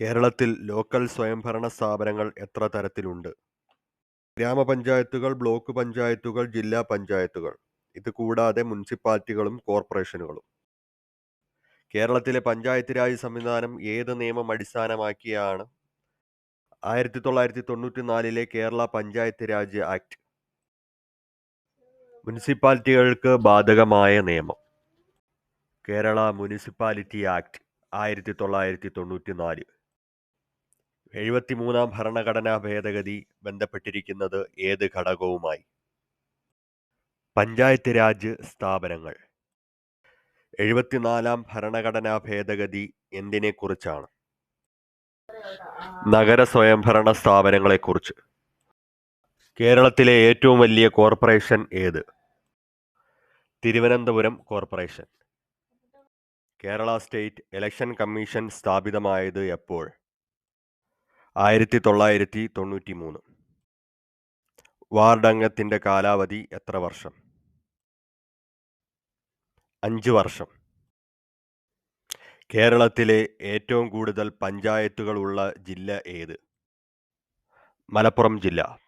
കേരളത്തിൽ ലോക്കൽ സ്വയംഭരണ സ്ഥാപനങ്ങൾ എത്ര തരത്തിലുണ്ട്? ഗ്രാമപഞ്ചായത്തുകൾ, ബ്ലോക്ക് പഞ്ചായത്തുകൾ, ജില്ലാ പഞ്ചായത്തുകൾ. ഇത് കൂടാതെ മുനിസിപ്പാലിറ്റികളും കോർപ്പറേഷനുകളും. കേരളത്തിലെ പഞ്ചായത്ത് രാജ് സംവിധാനം ഏത് നിയമം അടിസ്ഥാനമാക്കിയാണ് ആയിരത്തി തൊള്ളായിരത്തി തൊണ്ണൂറ്റി നാലിലെ കേരള പഞ്ചായത്ത് രാജ് ആക്ട്. മുനിസിപ്പാലിറ്റികൾക്ക് ബാധകമായ നിയമം. കേരള മുനിസിപ്പാലിറ്റി ആക്ട് ആയിരത്തി തൊള്ളായിരത്തി തൊണ്ണൂറ്റിനാല്. എഴുപത്തിമൂന്നാം ഭരണഘടനാ ഭേദഗതി ബന്ധപ്പെട്ടിരിക്കുന്നത് ഏത് ഘടകവുമായി? പഞ്ചായത്ത് രാജ് സ്ഥാപനങ്ങൾ. എഴുപത്തിനാലാം ഭരണഘടനാ ഭേദഗതി എന്തിനെക്കുറിച്ചാണ്? നഗര സ്വയംഭരണ സ്ഥാപനങ്ങളെക്കുറിച്ച്. കേരളത്തിലെ ഏറ്റവും വലിയ കോർപ്പറേഷൻ ഏത്? Thiruvananthapuram corporation. Kerala state election commission സ്ഥാപിതമായത് എപ്പോൾ? ആയിരത്തി തൊള്ളായിരത്തി തൊണ്ണൂറ്റി മൂന്ന് വാർഡംഗത്തിന്റെ കാലാവധി എത്ര വർഷം? അഞ്ച് വർഷം. കേരളത്തിലെ ഏറ്റവും കൂടുതൽ പഞ്ചായത്തുകളുള്ള ജില്ല ഏത്? മലപ്പുറം ജില്ല.